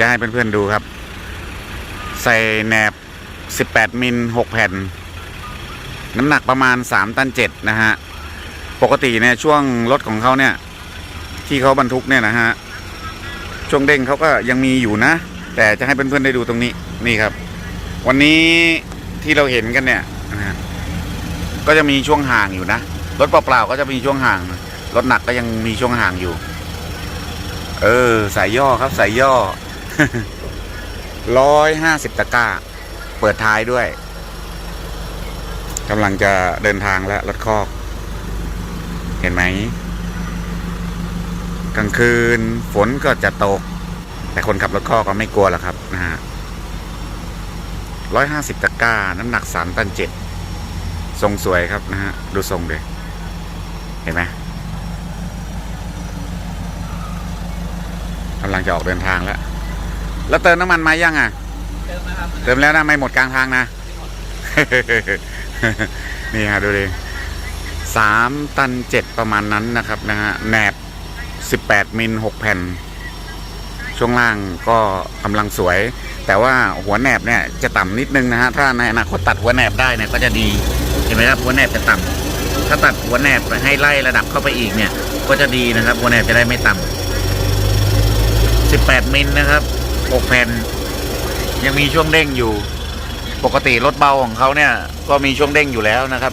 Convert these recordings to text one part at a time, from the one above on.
จะให้เพื่อนๆดูครับ ใส่แหนบ 18 มิล 6 แผ่น น้ำหนักประมาณ 3 ตัน 7 นะฮะ ปกติเนี่ยช่วงรถของเขาเนี่ย ที่เขาบรรทุกเนี่ยนะฮะ ช่วงเด้งเขาก็ยังมีอยู่นะ แต่จะให้เพื่อนๆได้ดูตรงนี้นี่ครับ วันนี้ที่เราเห็นกันเนี่ยนะก็จะมีช่วงห่างอยู่นะ รถเปล่าๆก็จะมีช่วงห่าง รถหนักก็ยังมีช่วงห่างอยู่ เออ สายย่อครับ สายย่อ ร้อยห้าสิบตะกร้า เปิดท้ายด้วยกำลังจะเดินทางแล้วรถคอก เห็นไหม กลางคืนฝนก็จะตก แต่คนขับรถคอกก็ไม่กลัวหรอกครับนะฮะร้อยห้าสิบตะกร้า น้ำหนักสามตันเจ็ดทรงสวยครับนะฮะ ดูทรงเลยเห็นไหมกำลังจะออกเดินทางแล้ว แล้วเติมน้ำมันมายังอะ เติมนะครับเติมแล้วนะไม่หมดกลางทางนะ นี่ฮะดูดิสามตันเจ็ดประมาณนั้นนะครับนะฮะแหนบสิบแปดมิลหกแผ่น ช่วงล่างก็กำลังสวย แต่ว่าหัวแหนบเนี่ยจะต่ำนิดนึงนะฮะถ้าในอนาคตตัดหัวแหนบได้เนี่ยก็จะดีเห็นไหมครับหัวแหนบจะต่ำถ้าตัดหัวแหนบไปให้ไล่ระดับเข้าไปอีกเนี่ย ก็จะดีนะครับหัวแหนบจะได้ไม่ต่ำสิบแปดมิลนะครับ หกแผ่น ยังมีช่วงเด้งอยู่ ปกติรถเบาของเขาเนี่ยก็มีช่วงเด้งอยู่แล้วนะครับ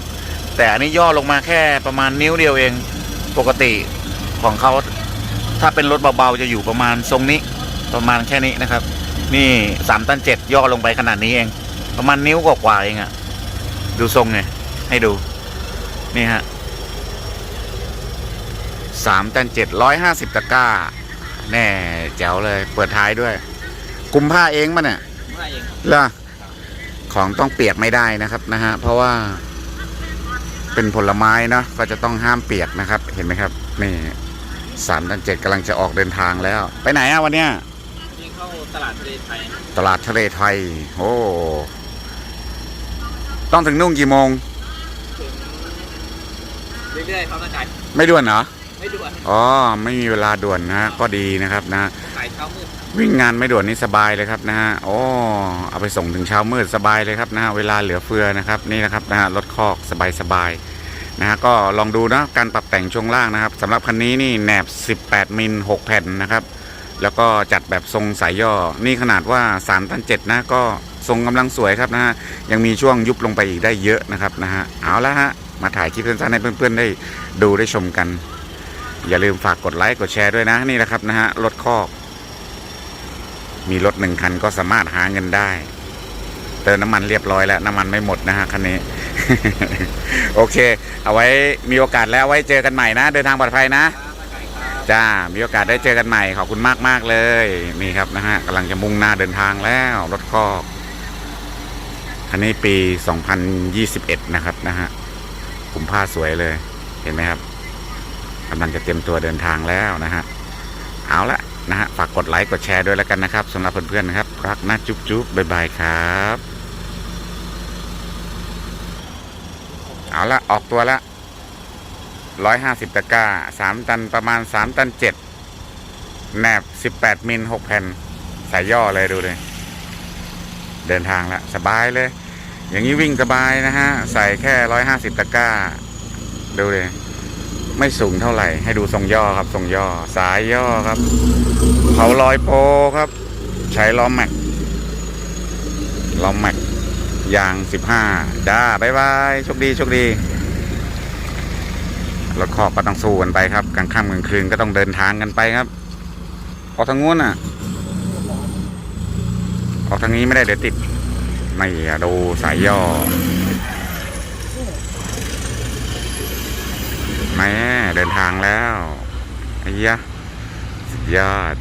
แต่อันนี้ย่อลงมาแค่ประมาณนิ้วเดียวเอง ปกติของเขาถ้าเป็นรถเบาๆจะอยู่ประมาณทรงนี้ ประมาณแค่นี้นะครับ นี่สามตันเจ็ดย่อลงไปขนาดนี้เอง ประมาณนิ้วกว่าๆเองอะดูทรงไงให้ดู นี่ฮะสามตันเจ็ดร้อยห้าสิบตะกร้า แน่แจ๋วเลย เปิดท้ายด้วย กุมผ้าเองมันเนี่ยไม่เองล่ะของต้องเปียกไม่ได้นะครับนะฮะเพราะว่า เป็นผลไม้เนาะก็จะต้องห้ามเปียกนะครับ เห็นไหมครับนี่สามตันเจ็ดกำลังจะออกเดินทางแล้ว ไปไหนอะวันเนี้ยนี่เข้าตลาดทะเลไทยตลาดทะเลไทยโอ้ต้องถึงนุ่งกี่โมงถึงเรื่อยๆครับอาจารย์ไม่ด่วนเหรอไม่ด่วนอ๋อไม่มีเวลาด่วนนะก็ดีนะครับนะสายเช้ามืด วิ่งงานไม่ด่วนนี่สบายเลยครับนะฮะโอ้เอาไปส่งถึงเช้ามืดสบายเลยครับนะฮะเวลาเหลือเฟือนะครับนี่นะครับนะฮะรถคอกสบายสบายๆนะฮะก็ลองดูนะการปรับแต่งช่วงล่างนะครับสำหรับคันนี้นี่แหนบ 18 มิล 6 แผ่นนะครับ แล้วก็จัดแบบทรงสายย่อ นี่ขนาดว่า3ตัน7นะก็ทรงกำลังสวยครับนะฮะยังมีช่วงยุบลงไปอีกได้เยอะนะครับนะฮะเอาละฮะมาถ่ายคลิปสั้นๆให้เพื่อนๆได้ดูได้ชมกัน อย่าลืมฝากกดไลค์กดแชร์ด้วยนะนี่นะครับนะฮะรถคอก มีรถหนึ่งคันก็สามารถหาเงินได้ เติมน้ำมันเรียบร้อยแล้ว น้ำมันไม่หมดนะฮะคันนี้ โอเค เอาไว้มีโอกาสแล้วไว้เจอกันใหม่นะ เดินทางปลอดภัยนะจ้า มีโอกาสได้เจอกันใหม่ ขอบคุณมากมากเลย นี่ครับนะฮะกำลังจะมุ่งหน้าเดินทางแล้ว รถคอก คันนี้ปี 2021 นะครับนะฮะผมผ้าสวยเลย เห็นไหมครับกำลังจะเตรียมตัวเดินทางแล้วนะฮะ เอาละ นะฮะฝากกดไลค์กดแชร์ด้วยแล้วกันนะครับสำหรับเพื่อนๆนะครับรักนะจุ๊บจุ๊บบ๊ายบายครับเอาละออกตัวละร้อยห้าสิบตะกร้าสามตันประมาณสามตันเจ็ดแหนบสิบแปดมิลหกแผ่นสายย่อเลยดูเลยเดินทางละสบายเลย อย่างนี้วิ่งสบายนะฮะ ใส่แค่ร้อยห้าสิบตะกร้า ดูเลย ไม่สูงเท่าไหร่ ให้ดูทรงย่อครับ ทรงย่อ สายย่อครับเขาลอยโปครับ ใช้ล้อแม็กล้อแม็กยางสิบห้าจ้าบายบายโชคดีโชคดีรถคอกก็ต้องสู้กันไปครับกลางค่ำกลางคืนก็ต้องเดินทางกันไปครับออกทางงู้นอะ ออกทางนี้ไม่ได้เดี๋ยวติดไม่อะดูสายย่อ แม่เดินทางแล้วไอ้ยะสุดยอด